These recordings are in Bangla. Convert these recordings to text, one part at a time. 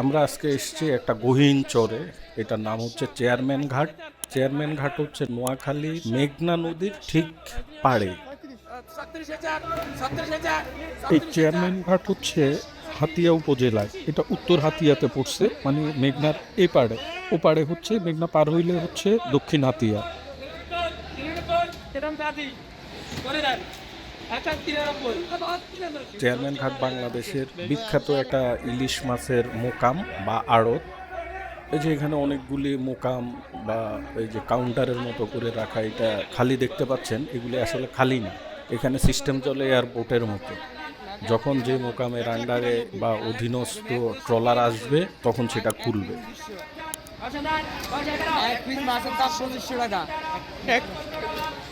আমরা আজকে এসেছি একটা গহীন চরে এটার নাম হচ্ছে চেয়ারম্যান ঘাট চেয়ারম্যান ঘাট হচ্ছে নোয়াখালী মেঘনা নদীর ঠিক পাড়ে এই চেয়ারম্যান ঘাট হচ্ছে হাতিয়া উপজেলায় এটা উত্তর হাতিয়াতে পড়ছে মানে মেঘনার এ পাড়ে ও পাড়ে হচ্ছে মেঘনা পার হইলে হচ্ছে দক্ষিণ হাতিয়া চেয়ারম্যান ঘাট বাংলাদেশের বিখ্যাত একটা ইলিশ মাছের মোকাম বা আড়ত। এই যে এখানে অনেকগুলি মোকাম বা এই যে কাউন্টারের মতো করে রাখা, এটা খালি দেখতে পাচ্ছেন, এগুলি আসলে খালি না। এখানে সিস্টেম চলে এয়ারপোর্টের মতো। যখন যে মোকামের আন্ডারে বা অধীনস্থ ট্রলার আসবে, তখন সেটা খুলবে। এক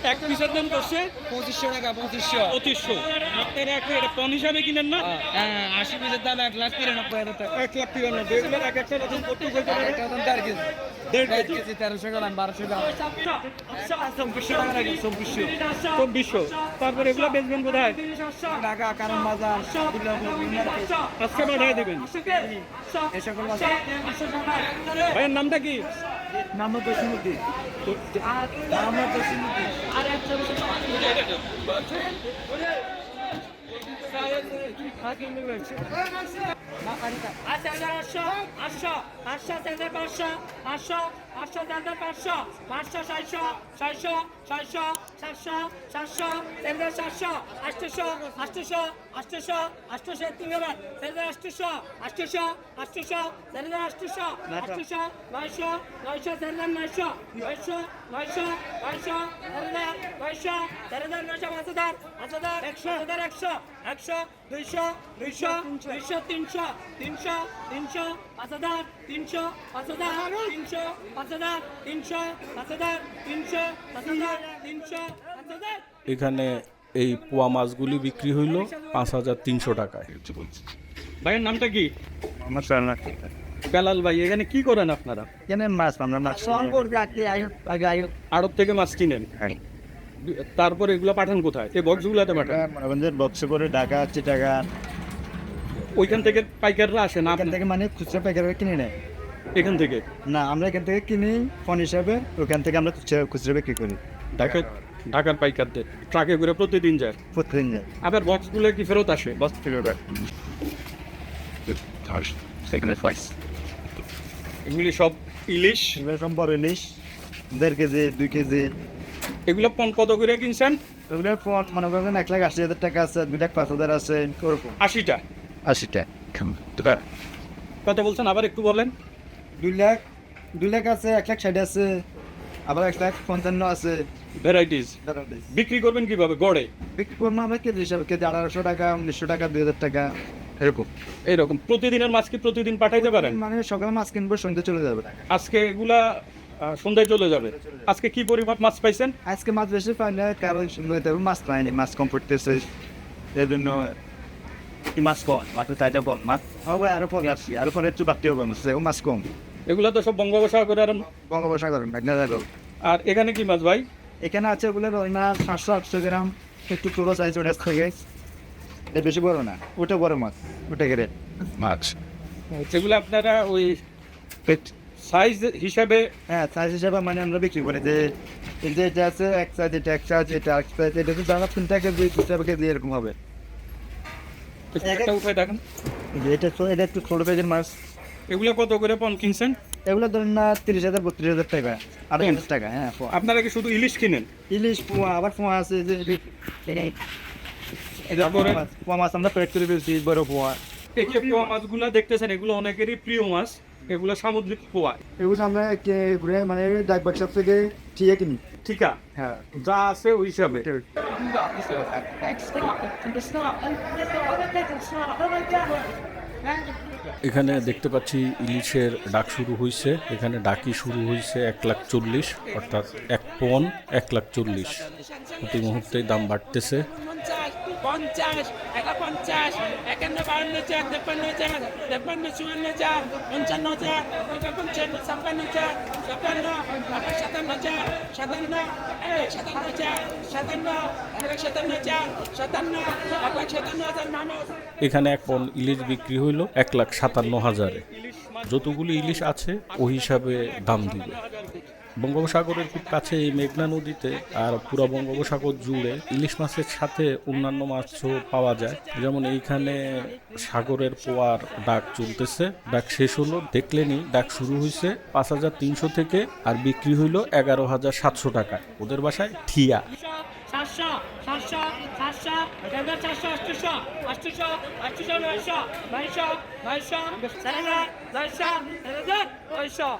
এক পিসের দাম করছে পঁচিশশো টাকা পঁচিশশো পঁচিশশো আপনার এক এটা পন হিসাবে কিনেন না হ্যাঁ আশি পিসের দাম এক লাখ তিরানব্বই হাজার টাকা এক লাখ তিরানব্বই এক একটা রকম করতে তারপরে এগুলো বেচবেন কোথায় ঢাকা কারণ বাজার আজকে পাঠিয়ে দেবেন ভাইয়ের নামটা কি নাম দক্ষিণুদ্দিন আর একটা আচ্ছা আটশো আটশো আটশো চার পাঁচশো পাঁচশো পাঁচশো পাঁচশো, ছয়শো ছয়শো ছয়শো, সাতশো সাতশো তিনশো সাতশো, আটশোশো আটশোশো আটশোশো আটশোশো, তিন হাজার আটশোশো আটশোশো আটশোশো তিন হাজার আটশোশো আটশোশো, নয়শো নয়শো হাজার নয়শো নয়শো নয়শো নয়শো হাজার নয়শো হাজার নয়শো, পাঁচ হাজার পাঁচ হাজার, একশো হাজার একশো একশো দুইশো দুইশো দুইশো তিনশো। তিনশো তিনশো পাঁচ হাজার তিনশো পাঁচ হাজার তিনশো পাঁচ হাজার তিনশো পাঁচ হাজার তিনশো পাঁচ হাজার তিনশো পাঁচ হাজার। এখানে এই পোয়া মাছগুলি বিক্রি হইল পাঁচ হাজার তিনশো টাকায়। ভাইয়ের নামটা কি? আমার চালনা বেলাল ভাই এখানে কি করেন আপনারা? কেন মাছ আমরা মাছ আড়ত থেকে মাছ কিনেন? হ্যাঁ। তারপরে এগুলো পাঠান কোথায়? এই বক্সগুলোতে পাঠান। বক্স করে ঢাকা টাকা ওইখান থেকে পাইকাররা আসে না এখান থেকে মানে খুচরা পাইকারি কিনে নেয়। এখান থেকে? না আমরা এখান থেকে কিনি ফোন হিসাবে ওখান থেকে আমরা খুচরা খুচরা বিক্রি করি। ঢাকা ঢাকার পাইকারদের। ট্রাকে করে প্রতিদিন যায়? প্রতিদিন যায়। আবার বক্সগুলো কি ফেরত আসে? বক্স ফিরে এগুলি সব ইলিশ? সব বড় ইলিশ দেড় কেজি দুই কেজি। এগুলো পন কত করে কিনছেন? ওগুলো ফোন মনে করেন এক লাখ আশি হাজার টাকা আছে দুই লাখ পাঁচ হাজার আছে আশিটা? আশিটা। কত বলছেন আবার একটু বলেন। দুই লাখ দুই লাখ আছে এক লাখ ষাট আছে আবার এক লাখ পঞ্চান্ন আছে। ভ্যারাইটিস বিক্রি করবেন কীভাবে? গড়ে? বিক্রি করব আমরা কেজি হিসাবে কেজি আঠারোশো টাকা উনিশশো টাকা দুই হাজার টাকা। এরকম। এইরকম প্রতিদিনের মাছ কি প্রতিদিন পাঠাইতে পারেন? মানে সকালে মাছ কিনবো সন্ধ্যে চলে যাবে আজকে এগুলা সন্ধ্যায় চলে যাবে। আজকে কি পরিমাণ মাছ পাইছেন? আজকে মাছ বেশি পাই না কারণ নদীতে মাছ পাইনি মাছ কম পড়তেছে। এই জন্য কি মাছ কম মাছ তাইটা কম। মাছ হবে আরও পরে আসছি আরও পরে একটু বাড়তে হবে মাছ মাছ কম। এগুলা তো সব বঙ্গোপসাগর আর বঙ্গোপসাগর মেঘনা যাবে আর এখানে কি মাছ ভাই? এখানে আছে ওগুলো রই মাছ সাতশো আটশো গ্রাম একটু পুরো সাইজ ওটা থেকে। এটা বেশি বড় না ওটা বড় মাছ ওটা গেলে মাছ। যেগুলো আপনারা ওই পেট সাইজ হিসাবে? হ্যাঁ সাইজ হিসাবে মানে আমরা বিক্রি করি। যে এই যে এটা আছে এক সাইজ এটা এক সাইজ এটা এক সাইজ এটা তো জানা তিন টাকা দুই হিসাবে কেজি এরকম হবে। একটা উপায় দেখেন। এটা তো এটা একটু ছোটো পেজের মাছ। এগুলো কত করে পন কিনছেন এগুলো ধরুন না তিরিশ হাজার বত্রিশ হাজার টাকা আড়াই হাজার টাকা হ্যাঁ আপনারা কি শুধু ইলিশ কিনেন? ইলিশ পোয়া আবার পোয়া আছে যে পোয়া মাছ। পোয়া মাছ আমরা প্যাক করে ফেলছি বড় পোয়া। এই যে পোয়া মাছগুলো দেখতেছেন? এগুলো অনেকেরই প্রিয় মাছ। এগুলো সামুদ্রিক পোয়া এগুলো আমরা কে- ঘুরে মানে ডাক বাক্সাপ থেকে ঠিয়ে কিনি। ঠিক? আছে হ্যাঁ। যা আছে ওই হিসাবে। এখানে দেখতে পাচ্ছি ইলিশের ডাক শুরু হয়েছে এখানে ডাকি শুরু হয়েছে এক লাখ চল্লিশ অর্থাৎ এক পন এক লাখ চল্লিশ। প্রতি মুহূর্তে দাম বাড়তেছে। পঞ্চাশ একা পঞ্চাশ একান্ন বাউন্ন চার, তেপ্পান্ন চার, তেপ্পান্ন, চুয়ান্ন, চার, পঞ্চান্ন, চার একা পঞ্চান্ন ছাপ্পান্ন, চার, ছাপ্পান্ন সাতান্ন, চার, সাতান্ন, এক, সাতান্ন, চার, সাতান্ন, এক, সাতান্ন, চার, সাতান্ন, আবার সাতান্ন হাজার এখানে এক পন ইলিশ বিক্রি হইল এক লাখ সাতান্ন হাজারে। যতগুলি ইলিশ আছে, ওই হিসাবে দাম দিবে। বঙ্গোপসাগরের খুব কাছে এই মেঘনা নদীতে আর পুরো বঙ্গোপসাগর জুড়ে ইলিশ মাছের সাথে অন্যান্য মাছও পাওয়া যায়। যেমন এইখানে সাগরের পোয়ার ডাক চলতেছে ডাক শেষ হলো দেখলেনি ডাক শুরু হয়েছে পাঁচ হাজার তিনশো থেকে আর বিক্রি হইল এগারো হাজার সাতশো টাকায় ওদের বাসায় ঠিয়া। সাতশো সাতশো সাতশো এগারো চারশো আটশো আটশো আটশো নয়শো নয়শো নয়শো চার হাজার নয়শো। চার হাজার নয়শো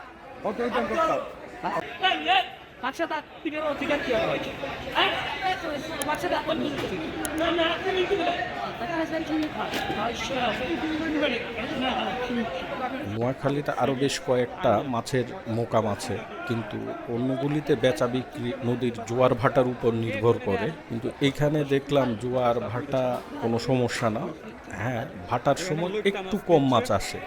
নোয়াখালীতে আরও বেশ কয়েকটা মাছের মোকাম আছে, কিন্তু অন্যগুলিতে বেচা বিক্রি নদীর জোয়ার ভাটার উপর নির্ভর করে। কিন্তু এখানে দেখলাম জোয়ার ভাটা কোনো সমস্যা না। হ্যাঁ ভাটার সময় একটু কম মাছ আসে।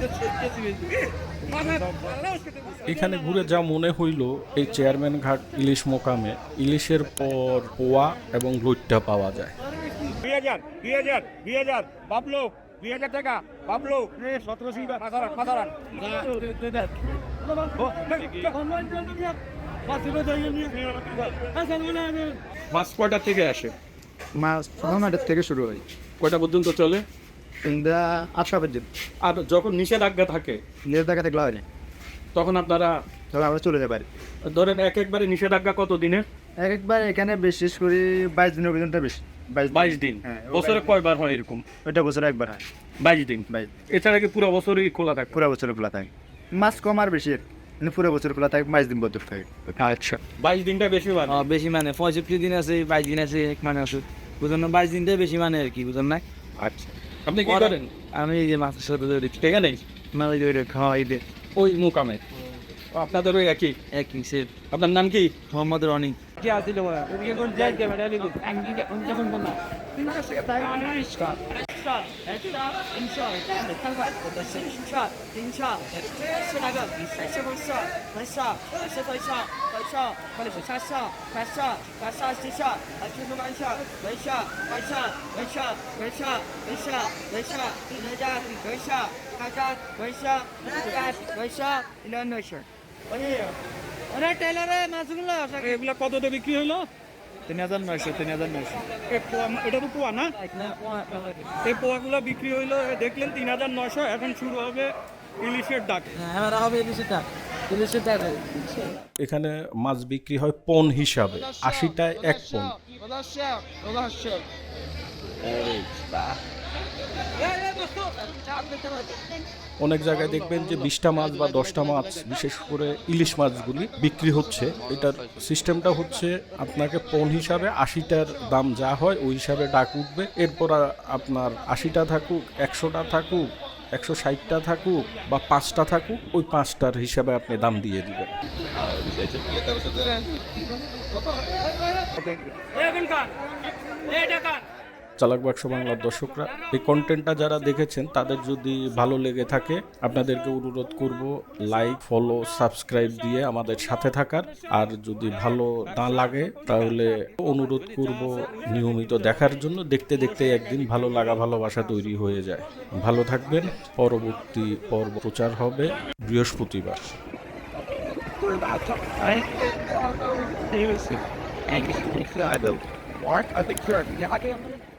তো চেয়েছি এখানে ঘুরে যা মনে হইল, এই চেয়ারম্যান ঘাট ইলিশ মোকামে ইলিশের পর পোয়া এবং লইট্টা পাওয়া যায়। দুই হাজার দুই হাজার দুই হাজার বাবলো দুই হাজার টাকা বাবলো। সতেরোশো মাথারান মাথারান মাছ কয়টা থেকে আসে। মাছ নয়টার থেকে শুরু হয়। কয়টা পর্যন্ত চলে? আটটা পর্যন্ত আর যখন নিষেধাজ্ঞা থাকে দেখা থাকলে হয় না। তখন আপনারা তবে আমরা চলে যেতে পারি ধরেন এক একবারে নিষেধাজ্ঞা কত দিনের? এক একবার এখানে বিশেষ করে বাইশ দিনের পর্যন্ত বেশি। বাইশ দিন। হ্যাঁ, বছরে কয়বার হয় এরকম? ওইটা বছরে একবার হয়। বাইশ দিন। বাইশ এছাড়া কি পুরো বছরই খোলা থাকে? পুরো বছর খোলা থাকে। মাছ কম আর বেশি কিন্তু পুরো বছর খোলা থাকে বাইশ দিন বছর থাকে। আচ্ছা। বাইশ দিনটা বেশি মানে? বেশি মানে পঁয়ষট্টি দিন আছে বাইশ দিন আছে এক মানে ওষুধ বুঝলেন না? বাইশ দিনটাই বেশি মানে আর কি বুঝলেন না? আচ্ছা। আপনি কি করেন? আমি এই যে মাছের সাথে মানে যে খাওয়াই দে ওই মুকামে। ও, আপনাদের ওই একই এক সে আপনার নাম কি? মোহাম্মদ রনি। কি আসছিল ওদিকে কোন যাই ক্যামেরা লিখুন যখন বললাম ওরে টেলারে মাছগুলো এগুলো কততে বিক্রি হলো? তিন হাজার নয়শো তিন হাজার নয়শো। পোয়া- এটা তো পোয়া না? এই পোয়াগুলো বিক্রি হইল দেখলেন তিন হাজার নশো এখন শুরু হবে ইলিশের ডাক। আমার হবে ইলিশটা ইলিশটা এখানে মাছ বিক্রি হয় পণ হিসাবে আশিটায় এক পণ। অনেক জায়গায় দেখবেন যে বিশটা মাছ বা দশটা মাছ, বিশেষ করে ইলিশ মাছগুলি বিক্রি হচ্ছে। এটার সিস্টেমটা হচ্ছে আপনাকে পণ হিসাবে আশিটার দাম যা হয় ওই হিসাবে ডাক উঠবে। এরপর আপনার আশিটা থাকুক, একশোটা থাকুক, একশো ষাটটা থাকুক বা পাঁচটা থাকুক, ওই পাঁচটার হিসাবে আপনি দাম দিয়ে দিবেন। চালাক বাক্স বাংলার দর্শকরা, এই কন্টেন্টটা যারা দেখেছেন, তাদের যদি ভালো লেগে থাকে, আপনাদেরকে অনুরোধ করব লাইক ফলো সাবস্ক্রাইব দিয়ে আমাদের সাথে থাকার। আর যদি ভালো না লাগে, তাহলে অনুরোধ করব নিয়মিত দেখার জন্য। দেখতে দেখতে একদিন ভালো লাগা ভালোবাসা তৈরি হয়ে যায়। ভালো থাকবেন। পরবর্তী পর্ব প্রচার হবে বৃহস্পতিবার। I think